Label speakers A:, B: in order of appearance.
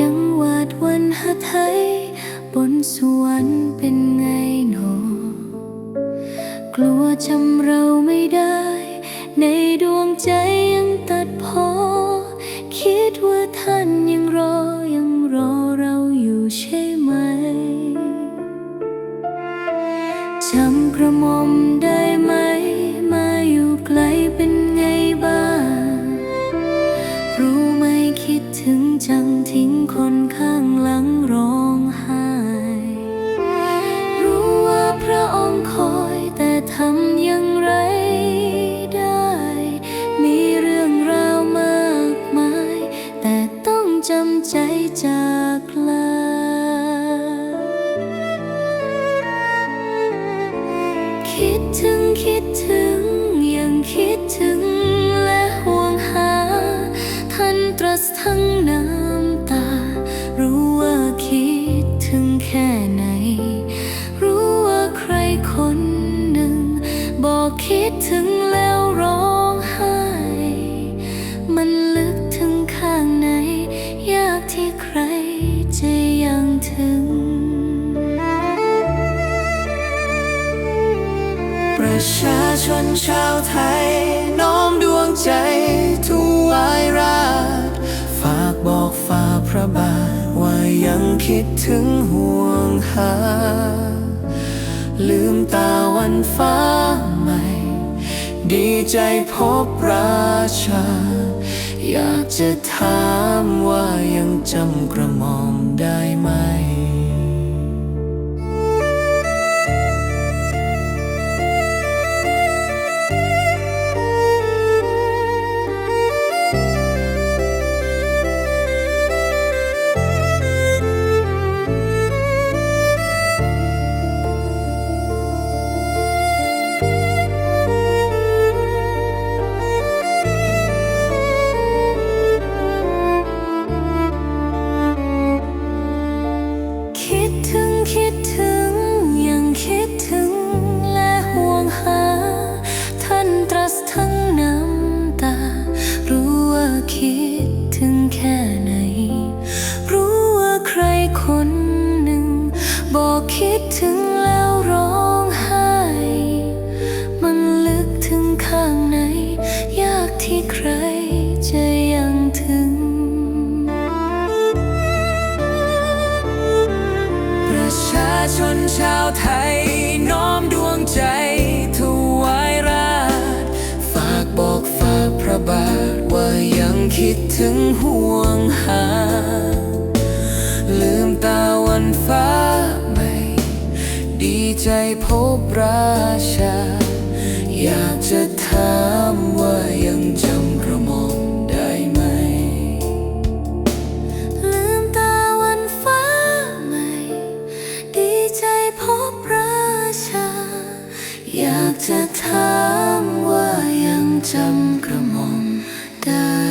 A: ยังวาดวันหาไทย บนสวรรค์เป็นไงหนอ กลัวจำเราไม่ได้ ในดวงใจยังตัดพอ คิดว่าท่านยังรอยังรอเราอยู่ใช่ไหมจำกระหม่อมได้ไหม มาอยู่ไกลเป็น จังทิ้งคนข้างหลังร้องไห้รู้ว่าพระองค์คอยแต่ทำอย่างไรได้ มีเรื่องราวมากมาย แต่ต้องจำใจจากลาคิดถึงคิดถึงยังคิดถึง ตรัสทั้งน้ำตา รู้ว่าคิดถึงแค่ไหน รู้ว่าใครคนหนึ่ง บอกคิดถึงแล้วร้องไห้ มันลึกถึงข้างใน ยากที่ใครจะยังถึง
B: ประชาชนชาวไทย น้อมดวงใจ ระบาทว่ายังคิดถึงห่วงหา ลืมตาวันฟ้าใหม่ ดีใจพบราชา อยากจะถามว่ายังจำกระหม่อมได้ไหม
A: สทั้งน้ำตา รู้ว่าคิดถึงแค่ไหน รู้ว่าใครคนหนึ่ง บอกคิดถึงแล้วร้องไห้ มันลึกถึงข้างใน ยากที่ใครจะยังถึง
B: ประชาชนชาวไทยน้อมดวงใจ คิดถึงห่วงหา ลืมตาวันฟ้าใหม่ ดีใจพบราชา อยากจะถามว่ายังจำกระมองได้ไหม
A: ลืมตาวันฟ้าใหม่ ดีใจพบราชา อยากจะถามว่ายังจำกระมองได้